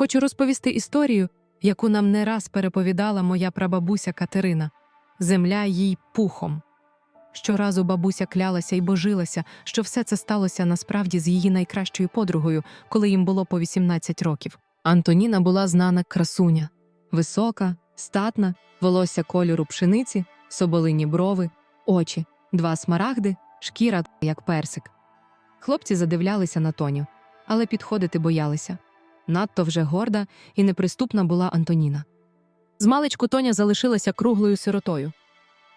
Хочу розповісти історію, яку нам не раз переповідала моя прабабуся Катерина. Земля їй пухом. Щоразу бабуся клялася і божилася, що все це сталося насправді з її найкращою подругою, коли їм було по 18 років. Антоніна була знана красуня, висока, статна, волосся кольору пшениці, соболині брови, очі, два смарагди, шкіра, як персик. Хлопці задивлялися на Тоню, але підходити боялися. Надто вже горда і неприступна була Антоніна. Змалечку Тоня залишилася круглою сиротою.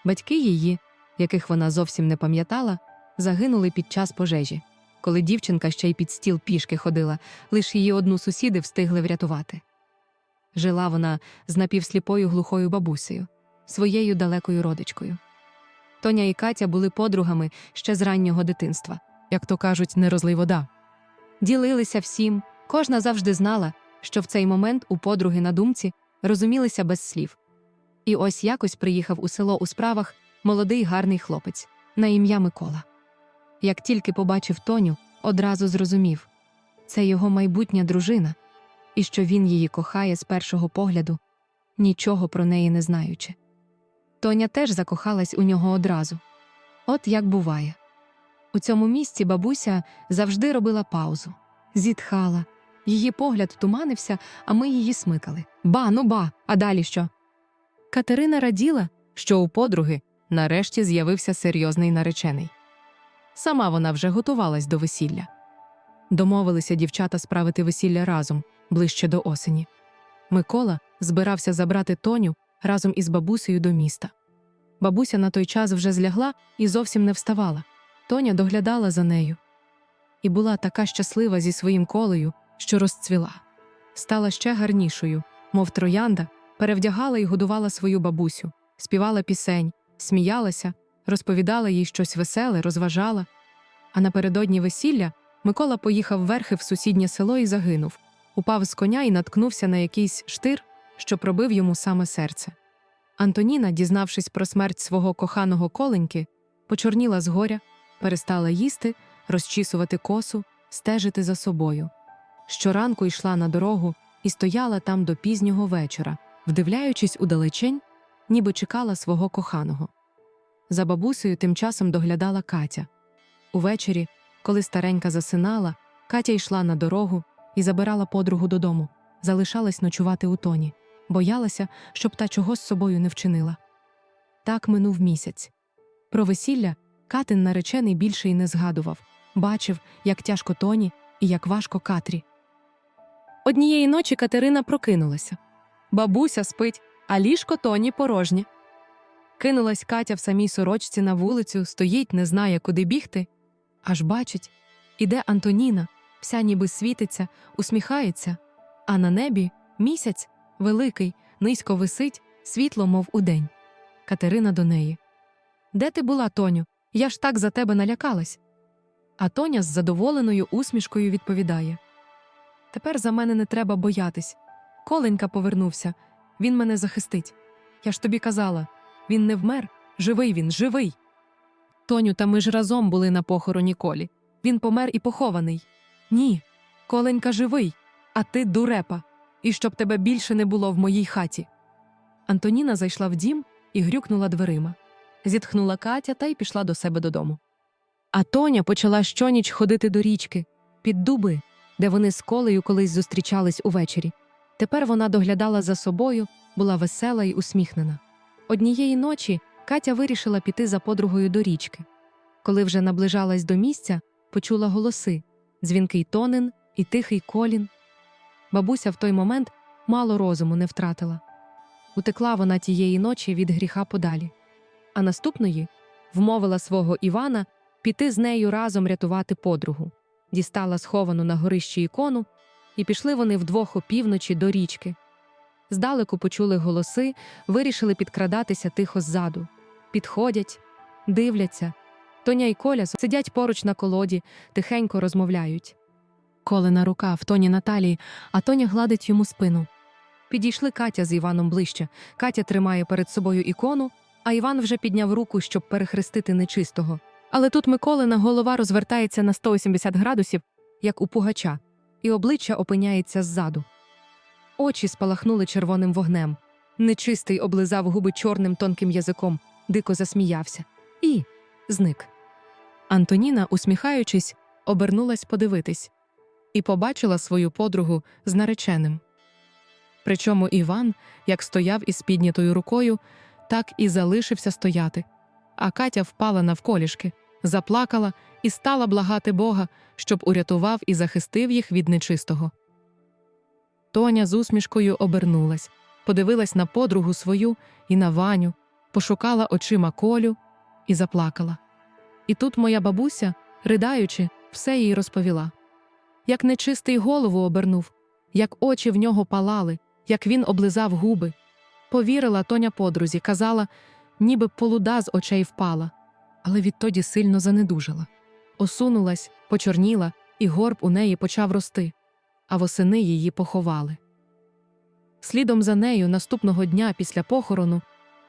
Батьки її, яких вона зовсім не пам'ятала, загинули під час пожежі, коли дівчинка ще й під стіл пішки ходила, лиш її одну сусіди встигли врятувати. Жила вона з напівсліпою глухою бабусею, своєю далекою родичкою. Тоня і Катя були подругами ще з раннього дитинства, як то кажуть, не розлий вода. Ділилися всім, кожна завжди знала, що в цей момент у подруги на думці розумілися без слів. І ось якось приїхав у село у справах молодий гарний хлопець на ім'я Микола. Як тільки побачив Тоню, одразу зрозумів це його майбутня дружина, і що він її кохає з першого погляду, нічого про неї не знаючи. Тоня теж закохалась у нього одразу. От як буває. У цьому місці бабуся завжди робила паузу, зітхала. Її погляд туманився, а ми її смикали. Ба, ну ба, а далі що? Катерина раділа, що у подруги нарешті з'явився серйозний наречений. Сама вона вже готувалась до весілля. Домовилися дівчата справити весілля разом, ближче до осені. Микола збирався забрати Тоню разом із бабусею до міста. Бабуся на той час вже злягла і зовсім не вставала. Тоня доглядала за нею. І була така щаслива зі своїм колею, що розцвіла. Стала ще гарнішою, мов троянда, перевдягала і годувала свою бабусю, співала пісень, сміялася, розповідала їй щось веселе, розважала. А напередодні весілля Микола поїхав верхи в сусіднє село і загинув, упав з коня і наткнувся на якийсь штир, що пробив йому саме серце. Антоніна, дізнавшись про смерть свого коханого коленьки, почорніла з горя, перестала їсти, розчісувати косу, стежити за собою. Щоранку йшла на дорогу і стояла там до пізнього вечора, вдивляючись удалечень, ніби чекала свого коханого. За бабусею тим часом доглядала Катя. Увечері, коли старенька засинала, Катя йшла на дорогу і забирала подругу додому, залишалась ночувати у тоні, боялася, щоб та чого з собою не вчинила. Так минув місяць. Про весілля Катин наречений більше й не згадував, бачив, як тяжко тоні і як важко Катрі. Однієї ночі Катерина прокинулася. Бабуся спить, а ліжко тоні порожнє. Кинулась Катя в самій сорочці на вулицю, стоїть, не знає, куди бігти. Аж бачить, іде Антоніна, вся ніби світиться, усміхається, а на небі місяць великий, низько висить, світло, мов удень. Катерина до неї. Де ти була, Тоню? Я ж так за тебе налякалась. А Тоня з задоволеною усмішкою відповідає: Тепер за мене не треба боятись. Коленька повернувся, він мене захистить. Я ж тобі казала він не вмер, живий він, живий. Тоню, та ми ж разом були на похороні Колі. Він помер і похований. Ні, коленька живий, а ти дурепа, і щоб тебе більше не було в моїй хаті. Антоніна зайшла в дім і грюкнула дверима. Зітхнула Катя та й пішла до себе додому. А Тоня почала щоніч ходити до річки, під дуби, де вони з колею колись зустрічались увечері. Тепер вона доглядала за собою, була весела й усміхнена. Однієї ночі Катя вирішила піти за подругою до річки. Коли вже наближалась до місця, почула голоси дзвінкий тонин і тихий колін. Бабуся в той момент мало розуму не втратила. Утекла вона тієї ночі від гріха подалі. А наступної вмовила свого Івана піти з нею разом рятувати подругу, дістала сховану на горищі ікону, і пішли вони вдвох опівночі до річки. Здалеку почули голоси, вирішили підкрадатися тихо ззаду. Підходять, дивляться. Тоня й Коля сидять поруч на колоді, тихенько розмовляють. Колена рука в тоні Наталії, а Тоня гладить йому спину. Підійшли Катя з Іваном ближче. Катя тримає перед собою ікону, а Іван вже підняв руку, щоб перехрестити нечистого. Але тут Миколина голова розвертається на 180 градусів, як у пугача, і обличчя опиняється ззаду. Очі спалахнули червоним вогнем. Нечистий облизав губи чорним тонким язиком, дико засміявся. І зник. Антоніна, усміхаючись, обернулась подивитись і побачила свою подругу з нареченим. Причому Іван, як стояв із піднятою рукою, так і залишився стояти. А Катя впала навколішки, заплакала і стала благати Бога, щоб урятував і захистив їх від нечистого. Тоня з усмішкою обернулась, подивилась на подругу свою і на Ваню, пошукала очима колю і заплакала. І тут моя бабуся, ридаючи, все їй розповіла. Як нечистий голову обернув, як очі в нього палали, як він облизав губи. Повірила Тоня подрузі, казала, ніби полуда з очей впала, але відтоді сильно занедужала. Осунулась, почорніла, і горб у неї почав рости, а восени її поховали. Слідом за нею наступного дня після похорону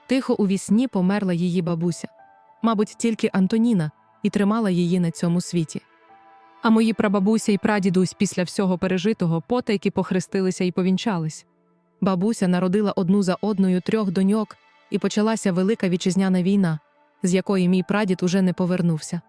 тихо у вісні померла її бабуся, мабуть, тільки Антоніна, і тримала її на цьому світі. А мої прабабуся і прадідусь після всього пережитого потайки похрестилися і повінчались. Бабуся народила одну за одною трьох доньок, і почалася велика вітчизняна війна, з якої мій прадід уже не повернувся.